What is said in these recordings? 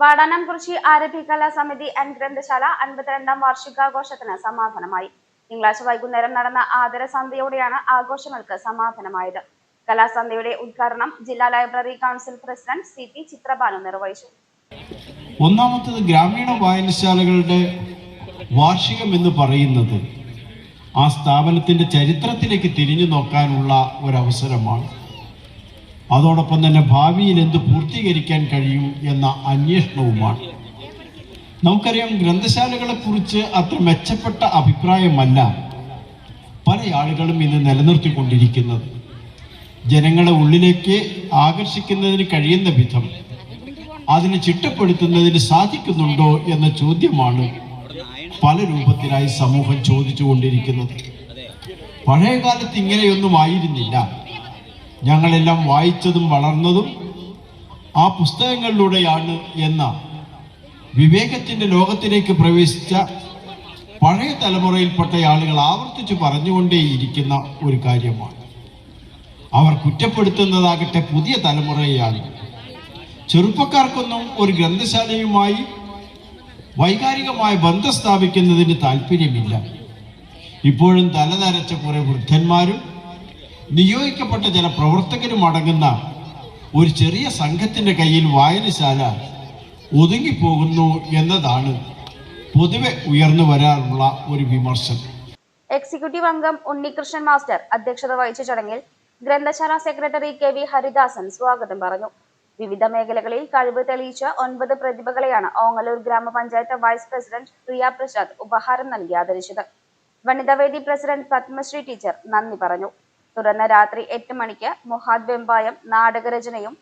വാടാനം കൃഷി ആരംഭികലാ സമിതി ആൻഡ് ഗ്രന്ഥശാല അൻപത്തിരണ്ടാം വാർഷികാഘോഷത്തിന് സമാപനമായി. തിങ്കളാഴ്ച വൈകുന്നേരം നടന്ന ആദര സന്ധ്യയോടെയാണ് ആഘോഷങ്ങൾക്ക് സമാപനമായത്. കലാസന്ധ്യയുടെ ഉദ്ഘാടനം ജില്ലാ library council president C P Chitrabanu നിർവഹിച്ചു. ഒന്നാമത്തത് ഗ്രാമീണ വായനശാലകളുടെ വാർഷികം എന്ന് പറയുന്നത് ആ സ്ഥാപനത്തിന്റെ ചരിത്രത്തിലേക്ക് തിരിഞ്ഞു നോക്കാനുള്ള ഒരവസരമാണ്. അതോടൊപ്പം തന്നെ ഭാവിയിൽ എന്ത് പൂർത്തീകരിക്കാൻ കഴിയും എന്ന അന്വേഷണവുമാണ്. നമുക്കറിയാം ഗ്രന്ഥശാലകളെ കുറിച്ച് അത്ര മെച്ചപ്പെട്ട അഭിപ്രായമല്ല പല ആളുകളും ഇന്ന് നിലനിർത്തിക്കൊണ്ടിരിക്കുന്നത്. ജനങ്ങളെ ഉള്ളിലേക്ക് ആകർഷിക്കുന്നതിന് കഴിയുന്ന വിധം അതിനെ ചിട്ടപ്പെടുത്തുന്നതിന് സാധിക്കുന്നുണ്ടോ എന്ന ചോദ്യമാണ് പല രൂപത്തിലായി സമൂഹം ചോദിച്ചുകൊണ്ടിരിക്കുന്നത്. പഴയകാലത്ത് ഇങ്ങനെയൊന്നും ആയിരുന്നില്ല. ഞങ്ങളെല്ലാം വായിച്ചതും വളർന്നതും ആ പുസ്തകങ്ങളിലൂടെയാണ് എന്ന വിവേകത്തിന്റെ ലോകത്തിലേക്ക് പ്രവേശിച്ച പഴയ തലമുറയിൽപ്പെട്ട ആളുകൾ ആവർത്തിച്ച് പറഞ്ഞുകൊണ്ടേയിരിക്കുന്ന ഒരു കാര്യമാണ്. അവർ കുറ്റപ്പെടുത്തുന്നതാകട്ടെ പുതിയ തലമുറയാണ് ചെറുപ്പക്കാർക്കൊന്നും ഒരു ഗ്രന്ഥശാലയുമായി വൈകാരികമായ ബന്ധം സ്ഥാപിക്കുന്നതിന് താല്പര്യമില്ല. ഇപ്പോഴും തലനരച്ച കുറെ വൃദ്ധന്മാരും നിയോഗിക്കപ്പെട്ട ചില പ്രവർത്തകരും അടങ്ങുന്ന ഒരു ചെറിയ സംഘത്തിന്റെ കയ്യിൽ വായനശാല ഒതുങ്ങിപ്പോകുന്നു എന്നതാണ് പൊതുവെ ഉയർന്നു വരാറുള്ള ഒരു വിമർശനം. എക്സിക്യൂട്ടീവ് അംഗം ഉണ്ണികൃഷ്ണൻ മാസ്റ്റർ അധ്യക്ഷത വഹിച്ച ചടങ്ങിൽ ഗ്രന്ഥശാല സെക്രട്ടറി കെ വി ഹരിദാസൻ സ്വാഗതം പറഞ്ഞു. വിവിധ മേഖലകളിൽ കഴിവ് തെളിയിച്ച ഒൻപത് പ്രതിഭകളെയാണ് ഓങ്ങലൂർ ഗ്രാമപഞ്ചായത്ത് വൈസ് പ്രസിഡന്റ് പ്രിയ പ്രസാദ് ഉപഹാരം നൽകി ആദരിച്ചത്. വനിതാവേദി പ്രസിഡന്റ് പത്മശ്രീ ടീച്ചർ നന്ദി പറഞ്ഞു. തുടർന്ന് രാത്രി എട്ട് മണിക്ക് മൊഹാദ് വെമ്പായം നാടകരചനയും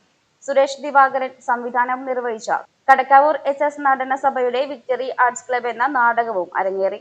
സുരേഷ് ദിവാകരൻ സംവിധാനം നിർവഹിച്ച. കടക്കാവൂർ എസ് എസ് നടന സഭയുടെ വിക്ടറി ആർട്സ് ക്ലബ് എന്ന നാടകവും അരങ്ങേറി.